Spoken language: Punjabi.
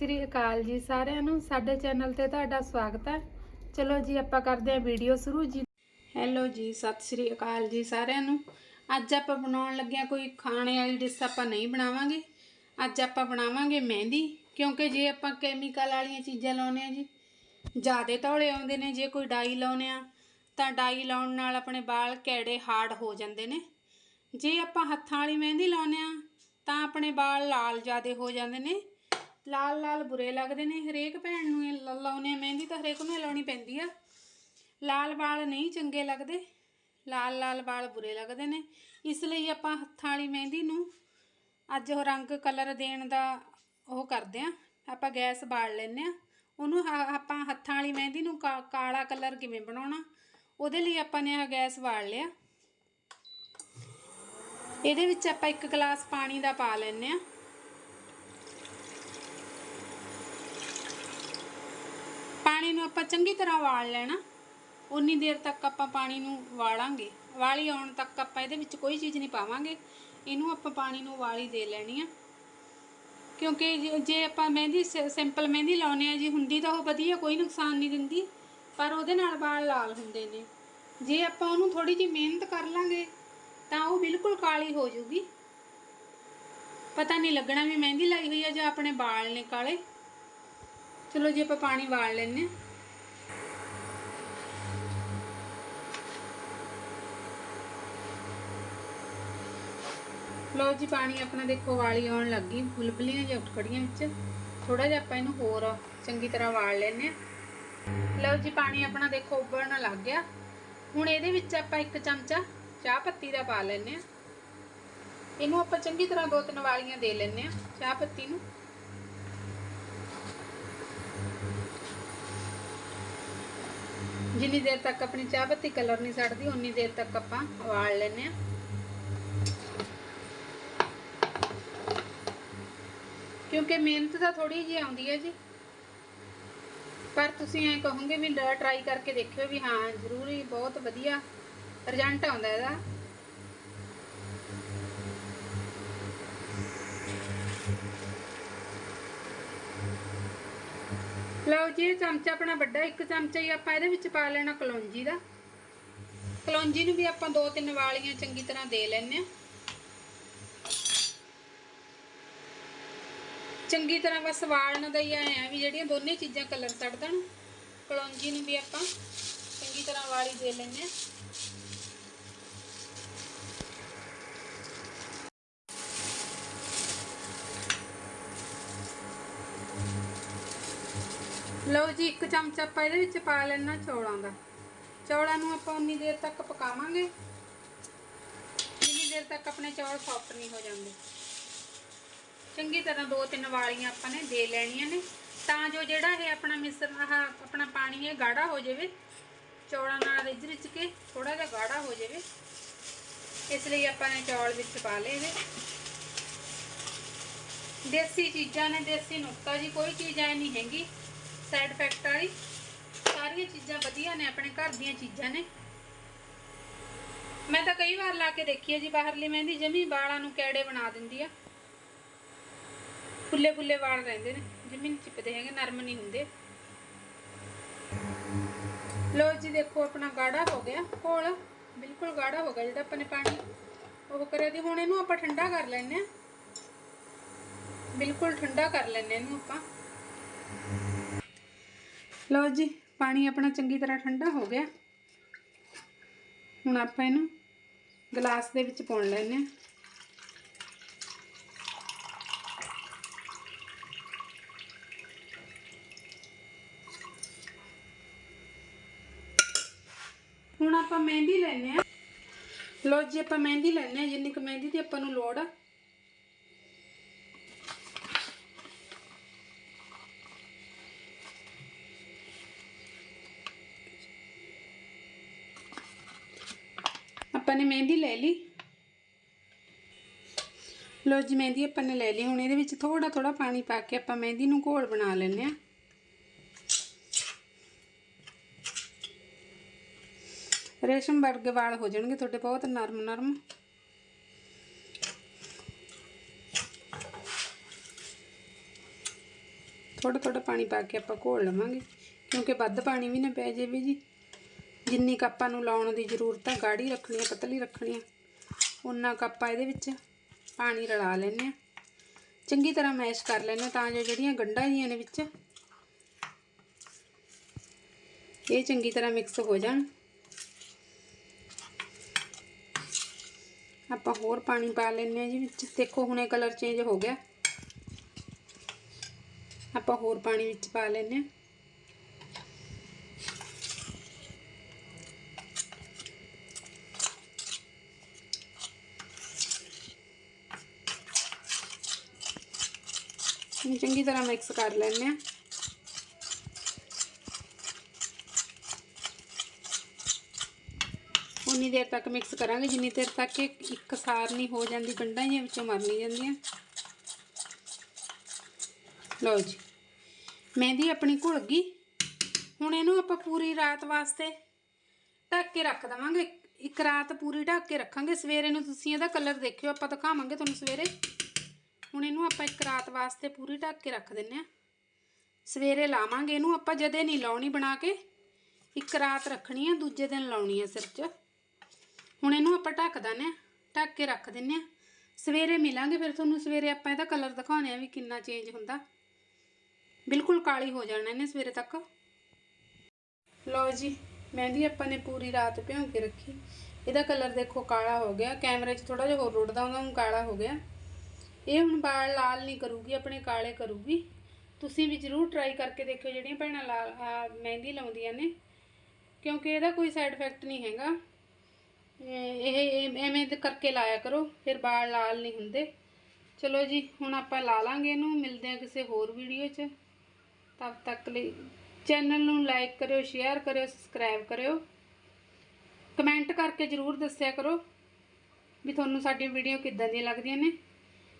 ਸ੍ਰੀ ਅਕਾਲ ਜੀ ਸਾਰਿਆਂ ਨੂੰ। ਸਾਡੇ ਚੈਨਲ ਤੇ ਤੁਹਾਡਾ ਸਵਾਗਤ ਹੈ। ਚਲੋ ਜੀ, ਆਪਾਂ ਕਰਦੇ ਹਾਂ ਵੀਡੀਓ ਸ਼ੁਰੂ। ਜੀ ਹੈਲੋ ਜੀ, ਸਤਿ ਸ੍ਰੀ ਅਕਾਲ ਜੀ ਸਾਰਿਆਂ ਨੂੰ। ਅੱਜ ਆਪਾਂ ਬਣਾਉਣ ਲੱਗਿਆ ਕੋਈ ਖਾਣੇ ਵਾਲੀ ਡਿਸ਼ ਆਪਾਂ ਨਹੀਂ ਬਣਾਵਾਂਗੇ। ਅੱਜ ਆਪਾਂ ਬਣਾਵਾਂਗੇ ਮਹਿੰਦੀ, ਕਿਉਂਕਿ ਜੇ ਆਪਾਂ ਕੈਮੀਕਲ ਵਾਲੀਆਂ ਚੀਜ਼ਾਂ ਲਾਉਨੇ ਆ ਜੀ, ਜ਼ਿਆਦੇ ਤੌਲੇ ਆਉਂਦੇ ਨੇ। ਜੇ ਕੋਈ ਡਾਈ ਲਾਉਨੇ ਆ ਤਾਂ ਡਾਈ ਲਾਉਣ ਨਾਲ ਆਪਣੇ ਵਾਲ ਕੈੜੇ ਹਾਰਡ ਹੋ ਜਾਂਦੇ ਨੇ। ਜੇ ਆਪਾਂ ਹੱਥਾਂ ਵਾਲੀ ਮਹਿੰਦੀ ਲਾਉਨੇ ਆ ਤਾਂ ਆਪਣੇ ਵਾਲ ਲਾਲ ਜ਼ਿਆਦੇ ਹੋ ਜਾਂਦੇ ਨੇ। ਲਾਲ ਲਾਲ ਬੁਰੇ ਲੱਗਦੇ ਨੇ, ਹਰੇਕ ਭੈਣ ਨੂੰ ਇਹ ਲ- ਲਾਉਣੇ ਆ, ਮਹਿੰਦੀ ਤਾਂ ਹਰੇਕ ਨੂੰ ਲਾਉਣੀ ਪੈਂਦੀ ਆ। ਲਾਲ ਵਾਲ ਨਹੀਂ ਚੰਗੇ ਲੱਗਦੇ, ਲਾਲ ਲਾਲ ਵਾਲ ਬੁਰੇ ਲੱਗਦੇ ਨੇ। ਇਸ ਲਈ ਆਪਾਂ ਹੱਥਾਂ ਵਾਲੀ ਮਹਿੰਦੀ ਨੂੰ ਅੱਜ ਉਹ ਰੰਗ ਕਲਰ ਦੇਣ ਦਾ ਉਹ ਕਰਦੇ ਆ, ਆਪਾਂ ਗੈਸ ਬਾਲ ਲੈਨੇ ਆ। ਉਹਨੂੰ ਹ- ਆਪਾਂ ਹੱਥਾਂ ਵਾਲੀ ਮਹਿੰਦੀ ਨੂੰ ਕਾ- ਕਾਲਾ ਕਲਰ ਕਿਵੇਂ ਬਣਾਉਣਾ, ਉਹਦੇ ਲਈ ਆਪਾਂ ਨੇ ਆ ਗੈਸ ਬਾਲ ਲਿਆ। ਇਹਦੇ ਵਿੱਚ ਆਪਾਂ ਇੱਕ ਗਲਾਸ ਪਾਣੀ ਦਾ ਪਾ ਲੈਨੇ ਆ। ਪਾਣੀ ਨੂੰ ਆਪਾਂ ਚੰਗੀ ਤਰ੍ਹਾਂ ਵਾਲ ਲੈਣਾ। ਉਨੀ ਦੇਰ ਤੱਕ ਆਪਾਂ ਪਾਣੀ ਨੂੰ ਵਾਲਾਂਗੇ। ਵਾਲੀ ਆਉਣ ਤੱਕ ਆਪਾਂ ਇਹਦੇ ਵਿੱਚ ਕੋਈ ਚੀਜ਼ ਨਹੀਂ ਪਾਵਾਂਗੇ। ਇਹਨੂੰ ਆਪਾਂ ਪਾਣੀ ਨੂੰ ਵਾਲੀ ਦੇ ਲੈਣੀ ਆ। ਕਿਉਂਕਿ ਜੇ- ਜੇ ਆਪਾਂ ਮਹਿੰਦੀ ਸ- ਸਿੰਪਲ ਮਹਿੰਦੀ ਲਾਉਨੇ ਆ ਜੀ, ਹੁੰਦੀ ਤਾਂ ਉਹ ਵਧੀਆ, ਕੋਈ ਨੁਕਸਾਨ ਨਹੀਂ ਦਿੰਦੀ। ਪਰ ਉਹਦੇ ਨਾਲ ਵਾਲ ਲਾਲ ਹੁੰਦੇ ਨੇ। ਜੇ ਆਪਾਂ ਉਹਨੂੰ ਥੋੜੀ ਜਿਹੀ ਮਿਹਨਤ ਕਰ ਲਾਂਗੇ, ਤਾਂ ਉਹ ਬਿਲਕੁਲ ਕਾਲੀ ਹੋ ਜਾਊਗੀ ਪਤਾ ਨਹੀਂ ਲੱਗਣਾ ਵੀ ਮਹਿੰਦੀ ਲਾਈ ਹੋਈ ਆ ਜਾਂ ਆਪਣੇ ਵਾਲ ਨੇ ਕਾਲੇ। ਚਲੋ ਜੀ ਆਪਾਂ ਪਾਣੀ ਵਾਲ ਲੈਨੇ ਆ ਲਓ ਜੀ ਪਾਣੀ ਆਪਣਾ ਦੇਖੋ ਵਾਲੀ ਆਉਣ ਲੱਗੀ ਬੁਲਬੁਲੀਆਂ ਜਿਹਾ ਉੱਠ ਖੜੀਆਂ ਵਿੱਚ। ਥੋੜਾ ਜਿਹਾ ਆਪਾਂ ਇਹਨੂੰ ਹੋਰ ਚੰਗੀ ਤਰ੍ਹਾਂ ਵਾਲ ਲੈਨੇ ਆ ਲਓ ਜੀ ਪਾਣੀ ਆਪਣਾ ਦੇਖੋ ਉਬਲਣ ਲੱਗ ਗਿਆ। ਹੁਣ ਇਹਦੇ ਵਿੱਚ ਆਪਾਂ ਇੱਕ ਚਮਚਾ ਚਾਹ ਪੱਤੀ ਦਾ ਪਾ ਲੈਨੇ ਆ ਇਹਨੂੰ ਆਪਾਂ ਚੰਗੀ ਤਰ੍ਹਾਂ ਦੋ ਤਿੰਨ ਵਾਲੀਆਂ ਦੇ ਲੈਨੇ ਆ ਚਾਹ ਪੱਤੀ ਨੂੰ। ਜਿੰਨੀ ਦੇਰ ਤੱਕ ਆਪਣੀ ਚਾਹ ਪੱਤੀ ਕਲਰ ਨਹੀਂ ਛੱਡਦੀ ਉਨੀ ਦੇਰ ਤੱਕ ਆਪਾਂ ਉਬਾਲ ਲੈਨੇ ਆ ਕਿਉਂਕਿ ਮਿਹਨਤ ਤਾਂ ਥੋੜੀ ਜਿਹੀ ਆਉਂਦੀ ਹੈ ਜੀ। ਪਰ ਤੁਸੀਂ ਐ ਕਹੋਗੇ ਵੀ ਟਰਾਈ ਕਰਕੇ ਦੇਖਿਓ ਵੀ ਹਾਂ, ਜ਼ਰੂਰੀ, ਬਹੁਤ ਵਧੀਆ ਰਿਜ਼ਲਟ ਆਉਂਦਾ ਇਹਦਾ। ਲਓ ਜੀ, ਇਹ ਚਮਚਾ ਆਪਣਾ ਵੱਡਾ, ਇੱਕ ਚਮਚਾ ਹੀ ਆਪਾਂ ਇਹਦੇ ਵਿੱਚ ਪਾ ਲੈਣਾ ਕਲੌਂਜੀ ਦਾ। ਕਲੌਂਜੀ ਨੂੰ ਵੀ ਆਪਾਂ ਦੋ ਤਿੰਨ ਵਾਲੀਆਂ ਚੰਗੀ ਤਰ੍ਹਾਂ ਦੇ ਲੈਣੇ ਆ ਚੰਗੀ ਤਰ੍ਹਾਂ ਬਸ ਵਾਲਣ ਦਾ ਹੀ ਆਏ ਵੀ ਜਿਹੜੀਆਂ ਦੋਨੇ ਚੀਜ਼ਾਂ ਕਲਰ ਛੱਡ ਦੇਣ ਕਲੌਂਜੀ ਨੂੰ ਵੀ ਆਪਾਂ ਚੰਗੀ ਤਰ੍ਹਾਂ ਵਾਲੀ ਦੇ ਲੈਣੇ ਆ ਲਓ ਜੀ, ਇੱਕ ਚਮਚ ਆਪਾਂ ਇਹਦੇ ਵਿੱਚ ਪਾ ਲੈਣਾ ਚੌਲਾਂ ਦਾ। ਚੌਲਾਂ ਨੂੰ ਆਪਾਂ ਉਨੀ ਦੇਰ ਤੱਕ ਪਕਾਵਾਂਗੇ। ਜਿੰਨੀ ਦੇਰ ਤੱਕ ਆਪਣੇ ਚੌਲ ਸੌਫਟ ਨਹੀਂ ਹੋ ਜਾਂਦੇ। ਚੰਗੀ ਤਰ੍ਹਾਂ ਦੋ ਤਿੰਨ ਵਾਲੀਆਂ ਆਪਾਂ ਨੇ ਦੇ ਲੈਣੀਆਂ ਨੇ। ਤਾਂ ਜੋ ਜਿਹੜਾ ਇਹ ਆਪਣਾ ਮਿਸਰ ਆਹ ਆਪਣਾ ਪਾਣੀ ਇਹ ਗਾੜਾ ਹੋ ਜਾਵੇ, ਚੌਲਾਂ ਨਾਲ ਰਿੱਝ ਰਿੱਝ ਕੇ ਥੋੜਾ ਜਿਹਾ ਗਾੜਾ ਹੋ ਜਾਵੇ। ਇਸ ਲਈ ਆਪਾਂ ਨੇ ਚੌਲ ਵਿੱਚ ਪਾ ਲਏ ਇਹਦੇ। ਦੇਸੀ ਚੀਜ਼ਾਂ ਨੇ, ਦੇਸੀ ਨੁਕਤਾ ਜੀ, ਕੋਈ ਚੀਜ਼ ਐ ਨਹੀਂ ਹੈਗੀ। ਸਾਈਡ ਇਫੈਕਟ ਵਾਲੀ। ਸਾਰੀਆਂ ਚੀਜ਼ਾਂ ਵਧੀਆ ਨੇ, ਆਪਣੇ ਘਰ ਦੀਆਂ ਚੀਜ਼ਾਂ ਨੇ। ਮੈਂ ਤਾਂ ਕਈ ਵਾਰ ਲਾ ਕੇ ਦੇਖੀ ਹੈ ਜੀ, ਬਾਹਰਲੀ ਮਹਿੰਦੀ ਜਮੀ ਵਾਲਾਂ ਨੂੰ ਕੈੜੇ ਬਣਾ ਦਿੰਦੀ ਆ। ਫੁੱਲੇ ਫੁੱਲੇ ਵਾਲ ਰਹਿੰਦੇ ਨੇ ਜਮੀ ਚਿਪਦੇ ਹੈਗੇ, ਨਰਮ ਨਹੀਂ ਹੁੰਦੇ। ਲੋ ਜੀ, ਦੇਖੋ ਆਪਣਾ ਗਾੜਾ ਹੋ ਗਿਆ, ਘੋਲ। ਬਿਲਕੁਲ ਗਾੜਾ ਹੋ ਗਿਆ, ਜਿਹੜਾ ਆਪਾਂ ਨੇ ਪਾਣੀ ਉਹ ਕਰਿਆ ਦੀ ਹੁਣ ਇਹਨੂੰ ਆਪਾਂ ਠੰਡਾ ਕਰ ਲੈਣੇ ਆ ਬਿਲਕੁਲ ਠੰਡਾ ਕਰ ਲੈਣੇ ਇਹਨੂੰ ਆਪਾਂ। ਲਓ ਜੀ, ਪਾਣੀ ਆਪਣਾ ਚੰਗੀ ਤਰ੍ਹਾਂ ਠੰਡਾ ਹੋ ਗਿਆ। ਹੁਣ ਆਪਾਂ ਇਹਨੂੰ ਗਲਾਸ ਦੇ ਵਿੱਚ ਪਾਉਣ ਲੈਣੇ ਆ ਹੁਣ ਆਪਾਂ ਮਹਿੰਦੀ ਲੈਣੇ ਆ ਲਓ ਜੀ, ਆਪਾਂ ਮਹਿੰਦੀ ਲੈਣੇ ਆ ਜਿੰਨੀ ਕੁ ਮਹਿੰਦੀ ਦੀ ਆਪਾਂ ਨੂੰ ਲੋੜ ਆ ਆਪਾਂ ਨੇ ਮਹਿੰਦੀ ਲੈ ਲਈ। ਲੋ ਜੀ, ਮਹਿੰਦੀ ਆਪਾਂ ਨੇ ਲੈ ਲਈ। ਹੁਣ ਇਹਦੇ ਵਿੱਚ ਥੋੜਾ ਥੋੜਾ ਪਾਣੀ ਪਾ ਕੇ ਆਪਾਂ ਮਹਿੰਦੀ ਨੂੰ ਘੋਲ ਬਣਾ ਲੈਣੇ ਆ ਰੇਸ਼ਮ ਵਰਗੇ ਵਾਲ ਹੋ ਜਾਣਗੇ ਤੁਹਾਡੇ, ਬਹੁਤ ਨਰਮ ਨਰਮ। ਥੋੜਾ ਥੋੜਾ ਪਾਣੀ ਪਾ ਕੇ ਆਪਾਂ ਘੋਲ ਲਵਾਂਗੇ, ਕਿਉਂਕਿ ਵੱਧ ਪਾਣੀ ਵੀ ਨਾ ਪੈ ਜਾਵੇ ਜੀ। ਜਿੰਨੀ ਕੁ ਆਪਾਂ ਨੂੰ ਲਾਉਣ ਦੀ ਜ਼ਰੂਰਤ ਆ ਗਾੜੀ ਰੱਖਣੀ ਆ ਪਤਲੀ ਰੱਖਣੀ ਆ ਉਨਾ ਕੁ ਆਪਾਂ ਇਹਦੇ ਵਿੱਚ ਪਾਣੀ ਰਲਾ ਲੈਂਦੇ ਆ ਚੰਗੀ ਤਰ੍ਹਾਂ ਮੈਸ਼ ਕਰ ਲੈਂਦੇ ਹਾਂ ਤਾਂ ਜੋ ਜਿਹੜੀਆਂ ਗੰਢਾਂ ਜੀਆਂ ਨੇ ਵਿੱਚ, ਇਹ ਚੰਗੀ ਤਰ੍ਹਾਂ ਮਿਕਸ ਹੋ ਜਾਣ। ਆਪਾਂ ਹੋਰ ਪਾਣੀ ਪਾ ਲੈਂਦੇ ਆ ਜੀ ਵਿੱਚ। ਦੇਖੋ ਹੁਣੇ ਕਲਰ ਚੇਂਜ ਹੋ ਗਿਆ। ਆਪਾਂ ਹੋਰ ਪਾਣੀ ਵਿੱਚ ਪਾ ਲੈਂਦੇ ਆ ਚੰਗੀ ਤਰ੍ਹਾਂ ਮਿਕਸ ਕਰ ਲੈਂਦੇ ਆ ਉਨੀ ਦੇਰ ਤੱਕ ਮਿਕਸ ਕਰਾਂਗੇ। ਜਿੰਨੀ ਦੇਰ ਤੱਕ ਇਹ ਇੱਕ ਸਾਰ ਨਹੀਂ ਹੋ ਜਾਂਦੀ, ਗੰਢਾਂ ਜਿਹੀਆਂ ਵਿੱਚੋਂ ਮਰ ਨਹੀਂ ਜਾਂਦੀਆਂ। ਲਓ ਜੀ, ਮਹਿੰਦੀ ਆਪਣੀ ਘੁਲ ਗਈ। ਹੁਣ ਇਹਨੂੰ ਆਪਾਂ ਪੂਰੀ ਰਾਤ ਵਾਸਤੇ ਢੱਕ ਕੇ ਰੱਖ ਦਵਾਂਗੇ। ਇੱਕ ਰਾਤ ਪੂਰੀ ਢੱਕ ਕੇ ਰੱਖਾਂਗੇ। ਸਵੇਰੇ ਨੂੰ ਤੁਸੀਂ ਇਹਦਾ ਕਲਰ ਦੇਖਿਓ, ਆਪਾਂ ਦਿਖਾਵਾਂਗੇ ਤੁਹਾਨੂੰ ਸਵੇਰੇ। ਆਪਾਂ ਇੱਕ ਰਾਤ ਵਾਸਤੇ ਪੂਰੀ ਢੱਕ ਕੇ ਰੱਖ ਦਿੰਨੇ ਆ। ਸਵੇਰੇ ਲਾਵਾਂਗੇ ਇਹਨੂੰ, ਆਪਾਂ ਜਦੇ ਨਹੀਂ ਲਾਉਣੀ ਬਣਾ ਕੇ, ਇੱਕ ਰਾਤ ਰੱਖਣੀ ਆ, ਦੂਜੇ ਦਿਨ ਲਾਉਣੀ ਆ ਸਿਰ 'ਚ। ਹੁਣ ਇਹਨੂੰ ਆਪਾਂ ਢੱਕ ਦਿੰਨੇ ਆ, ਢੱਕ ਕੇ ਰੱਖ ਦਿੰਨੇ ਆ। ਸਵੇਰੇ ਮਿਲਾਂਗੇ, ਫਿਰ ਤੁਹਾਨੂੰ ਸਵੇਰੇ ਆਪਾਂ ਇਹਦਾ ਕਲਰ ਦਿਖਾਉਣੇ ਆ ਵੀ ਕਿੰਨਾ ਚੇਂਜ ਹੁੰਦਾ। ਬਿਲਕੁਲ ਕਾਲੀ ਹੋ ਜਾਣਾ ਇਹਨੇ ਸਵੇਰੇ ਤੱਕ। ਲਓ ਜੀ, ਮਹਿੰਦੀ ਆਪਾਂ ਨੇ ਪੂਰੀ ਰਾਤ ਭਿਉਂ ਕੇ ਰੱਖੀ। ਇਹਦਾ ਕਲਰ ਦੇਖੋ ਕਾਲਾ ਹੋ ਗਿਆ, ਕੈਮਰੇ 'ਚ ਥੋੜਾ ਜਿਹਾ ਹੋਰ ਰੁੜਦਾ ਹੁੰਦਾ ਉਹ ਕਾਲਾ ਹੋ ਗਿਆ। ਇਹ ਹੁਣ ਵਾਲ ਲਾਲ ਨਹੀਂ ਕਰੂਗੀ, ਆਪਣੇ ਕਾਲੇ ਕਰੂਗੀ। ਤੁਸੀਂ ਵੀ ਜ਼ਰੂਰ ਟਰਾਈ ਕਰਕੇ ਦੇਖਿਓ ਜਿਹੜੀਆਂ ਭੈਣਾਂ ਲਾਲ ਮਹਿੰਦੀ ਲਾਉਂਦੀਆਂ ਨੇ। ਕਿਉਂਕਿ ਇਹਦਾ ਕੋਈ ਸਾਈਡ ਇਫੈਕਟ ਨਹੀਂ ਹੈਗਾ। ਇਹ ਐਵੇਂ ਕਰਕੇ ਲਾਇਆ ਕਰੋ, ਫਿਰ ਵਾਲ ਲਾਲ ਨਹੀਂ ਹੁੰਦੇ। ਚਲੋ ਜੀ, ਹੁਣ ਆਪਾਂ ਲਾ ਲਾਂਗੇ ਇਹਨੂੰ, ਮਿਲਦੇ ਹਾਂ ਕਿਸੇ ਹੋਰ ਵੀਡੀਓ 'ਚ। ਤਦ ਤੱਕ ਲਈ ਚੈਨਲ ਨੂੰ ਲਾਈਕ ਕਰਿਓ ਸ਼ੇਅਰ ਕਰਿਓ ਸਬਸਕ੍ਰਾਈਬ ਕਰਿਓ। ਕਮੈਂਟ ਕਰਕੇ ਜ਼ਰੂਰ ਦੱਸਿਆ ਕਰੋ ਵੀ ਤੁਹਾਨੂੰ ਸਾਡੀਆਂ ਵੀਡੀਓ ਕਿੱਦਾਂ ਦੀਆਂ ਲੱਗਦੀਆਂ ਨੇ।